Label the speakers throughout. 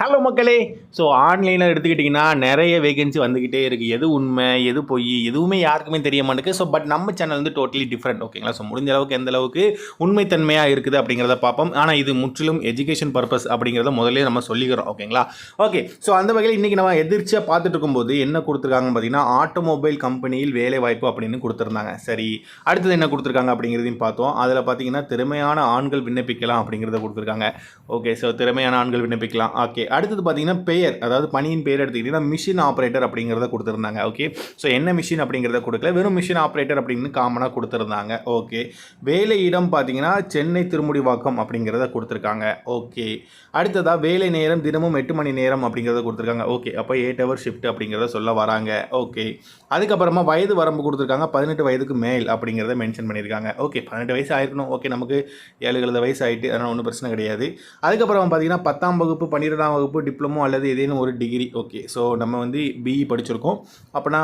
Speaker 1: Hello மக்களே. So ஆன்லைனில் எடுத்துக்கிட்டிங்கன்னா நிறைய வேகன்சி வந்துக்கிட்டே இருக்குது எது உண்மை எது பொய் எதுவுமே யாருக்குமே தெரிய மாட்டேங்குது ஸோ பட் நம்ம சேனல் வந்து டோட்டலி டிஃப்ரெண்ட் ஓகேங்களா ஸோ முடிஞ்ச அளவுக்கு எந்த அளவுக்கு உண்மைத்தன்மையாக இருக்குது அப்படிங்கிறத பார்ப்போம். ஆனால் இது முற்றிலும் எஜுகேஷன் பர்பஸ் அப்படிங்கிறத முதல்ல நம்ம சொல்லிக்கிறோம் ஓகேங்களா ஓகே ஸோ அந்த வகையில் இன்றைக்கி நம்ம எதிர்ச்சியாக பார்த்துட்டு இருக்கும்போது என்ன கொடுத்துருக்காங்கன்னு பார்த்தீங்கன்னா ஆட்டோமொபைல் கம்பெனியில் வேலை வாய்ப்பு அப்படின்னு கொடுத்துருந்தாங்க. சரி அடுத்தது என்ன கொடுத்துருக்காங்க அப்படிங்கிறதையும் பார்த்தோம். அதில் பார்த்தீங்கன்னா திறமையான ஆண்கள் விண்ணப்பிக்கலாம் அப்படிங்கிறத கொடுத்துருக்காங்க. ஓகே ஸோ திறமையான ஆண்கள் விண்ணப்பிக்கலாம். ஓகே அடுத்தது பார்த்தீங்கன்னா பெயர் அதாவது பணியின் பெயர் எடுத்துக்கிட்டிங்கன்னா மிஷின் ஆப்ரேட்டர் அப்படிங்கிறத கொடுத்துருந்தாங்க ஓகே ஸோ என்ன மிஷின் அப்படிங்கிறத கொடுக்கல வெறும் மிஷின் ஆப்ரேட்டர் அப்படின்னு காமனாக கொடுத்துருந்தாங்க ஓகே வேலை இடம் பார்த்தீங்கன்னா சென்னை திருமுடிவாக்கம் அப்படிங்கிறத கொடுத்துருக்காங்க ஓகே அடுத்ததாக வேலை நேரம் தினமும் எட்டு மணி நேரம் அப்படிங்கிறத கொடுத்துருக்காங்க ஓகே அப்போ எயிட் ஹவர் ஷிஃப்ட் அப்படிங்கிறத சொல்ல வராங்க ஓகே அதுக்கப்புறமா வயது வரம்பு கொடுத்துருக்காங்க பதினெட்டு வயதுக்கு மேல் அப்படிங்கிறத மென்ஷன் பண்ணியிருக்காங்க ஓகே பதினெட்டு வயசு ஆயிருக்கணும் ஓகே நமக்கு ஏழு எழுபது வயசு ஆகிட்டு அதனால் ஒன்றும் பிரச்சனை கிடையாது. அதுக்கப்புறம் பார்த்தீங்கன்னா பத்தாம் வகுப்பு பன்னிரெண்டாம் வகுப்பு டிப்ளமோ அல்லது ஏதேனும் ஒரு டிகிரி ஓகே ஸோ நம்ம வந்து பிஇ படிச்சிருக்கோம். அப்போனா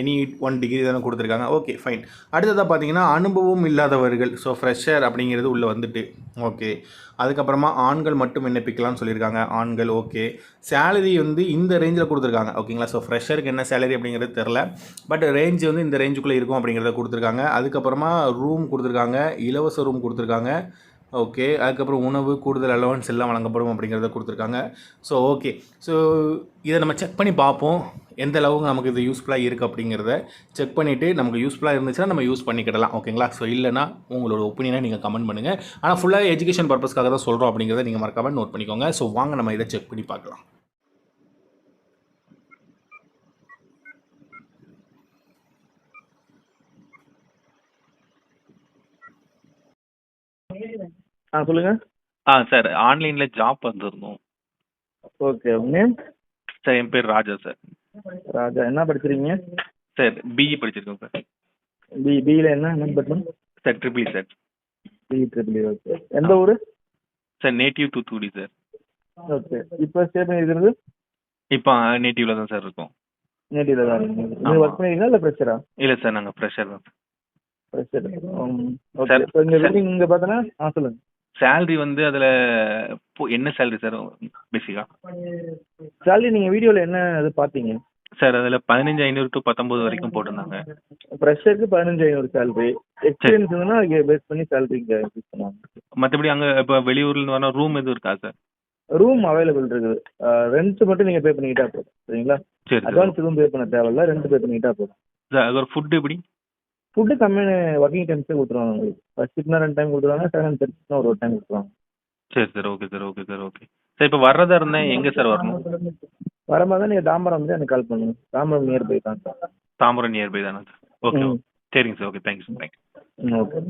Speaker 1: எனி ஒன் டிகிரி தானே கொடுத்துருக்காங்க. ஓகே ஃபைன் அடுத்ததாக பார்த்தீங்கன்னா அனுபவம் இல்லாதவர்கள். ஸோ ஃப்ரெஷர் அப்படிங்கிறது உள்ளே வந்துட்டு. ஓகே அதுக்கப்புறமா ஆண்கள் மட்டும் விண்ணப்பிக்கலாம்னு சொல்லியிருக்காங்க. ஆண்கள் ஓகே சேலரி வந்து இந்த ரேஞ்சில் கொடுத்துருக்காங்க. ஓகேங்களா ஸோ ஃப்ரெஷருக்கு என்ன சேலரி அப்படிங்கிறது தெரில பட் ரேஞ்ச் வந்து இந்த ரேஞ்சுக்குள்ளே இருக்கும் அப்படிங்கிறத கொடுத்துருக்காங்க. அதுக்கப்புறமா ரூம் கொடுத்துருக்காங்க. இலவச ரூம் கொடுத்துருக்காங்க. ஓகே அதுக்கப்புறம் உணவு கூடுதல் அலவன்ஸ் எல்லாம் வழங்கப்படும் அப்படிங்கிறத கொடுத்துருக்காங்க. ஸோ ஓகே ஸோ இதை நம்ம செக் பண்ணி பார்ப்போம். எந்த அளவுக்கு நமக்கு இது யூஸ்ஃபுல்லாக இருக்குது அப்படிங்கிறத செக் பண்ணிவிட்டு நமக்கு யூஸ்ஃபுல்லாக இருந்துச்சுன்னா நம்ம யூஸ் பண்ணிக்கிடலாம். ஓகேங்களா ஸோ இல்லைனா உங்களோட ஒப்பீனியனை நீங்கள் கமெண்ட் பண்ணுங்கள் ஆனால் ஃபுல்லாக எஜுகேஷன் பர்பஸ்க்காக தான் சொல்கிறோம் அப்படிங்கிறத நீங்கள் மறக்காமல் நோட் பண்ணிக்கோங்க. ஸோ வாங்க நம்ம இதை செக் பண்ணி பார்க்கலாம்.
Speaker 2: ஆ சொல்லுங்கள்
Speaker 3: ஆ சார் ஆன்லைனில் ஜாப் வந்திருந்தோம்.
Speaker 2: Okay name?
Speaker 3: சார் என் பேர் ராஜா சார்.
Speaker 2: ராஜா என்ன படிச்சிருக்கீங்க?
Speaker 3: சார் பிஇ படிச்சிருக்கோம் சார்.
Speaker 2: பி பியில் என்ன என்ன department
Speaker 3: sir triple sir.
Speaker 2: B triple okay எந்த ஊர்?
Speaker 3: Sir native Thoothukudi sir.
Speaker 2: Okay இப்போ ஸ்டே பண்ணியிருக்கிறது
Speaker 3: இப்போ நேட்டிவில் தான் சார் இருக்கோம்.
Speaker 2: நேட்டிவில் தான் இருக்கீங்க. நீங்கள் ஒர்க் பண்ணிருக்கீங்களா இல்லை ஃப்ரெஷரா
Speaker 3: இல்லை சார் நாங்கள் ஃப்ரெஷர் தான்
Speaker 2: ஃப்ரெஷர் ஓகே இப்போ இங்கே இங்கே பார்த்தோன்னா ஆ சொல்லுங்கள்
Speaker 3: சேலரி வந்து அதில் என்ன சேலரி சார் பேசிக்காக
Speaker 2: சேலரி நீங்கள் வீடியோவில் என்ன இது பார்த்தீங்க?
Speaker 3: சார் அதில் பதினஞ்சு ஐநூறு டு பத்தொம்பது வரைக்கும் போட்டிருந்தாங்க.
Speaker 2: ஃப்ரெஷருக்கு பதினஞ்சு ஐநூறு சேலரி எக்ஸ்பீரியன்ஸ் இங்கே பேஸ் பண்ணி சேலரி இங்கே பண்ணுவாங்க.
Speaker 3: மற்றபடி அங்கே இப்போ வெளியூர்லேருந்து வர ரூம் எதுவும் இருக்கா சார்
Speaker 2: ரூம் அவைலபிள் இருக்குது. ரெண்ட் மட்டும் நீங்கள் பே பண்ணிக்கிட்டா போதும். சரிங்களா?
Speaker 3: சரி சார்
Speaker 2: அட்வான்ஸ் எதுவும் பே பண்ண தேவையில்ல. ரெண்ட் பே பண்ணிக்கிட்டா போதும்.
Speaker 3: சார் அது ஒரு ஃபுட்டு எப்படி?
Speaker 2: ஃபுட்டு கம்மி ஒர்க்கிங் டைம்ஸே கொடுத்துருவாங்க உங்களுக்கு ஃபர்ஸ்ட்டுக்குனா ரெண்டு டைம் கொடுத்துருவாங்க செகண்ட் தேர்ட்னா ஒரு டைம் கொடுத்துருவாங்க.
Speaker 3: சரி sir okay sir okay sir okay sir இப்போ வர்றதா இருந்தேன் எங்கே சார் வரணும்?
Speaker 2: வரும்போது தான் நீங்கள் தாம்பரம் வந்து எனக்கு கால் பண்ணுங்க. தாம்பரம் நியர் பை தான் சார்
Speaker 3: தாம்பரம் நியர்பை தானே சார் ஓகே. சரிங்க sir okay thanks thanks
Speaker 2: hmm okay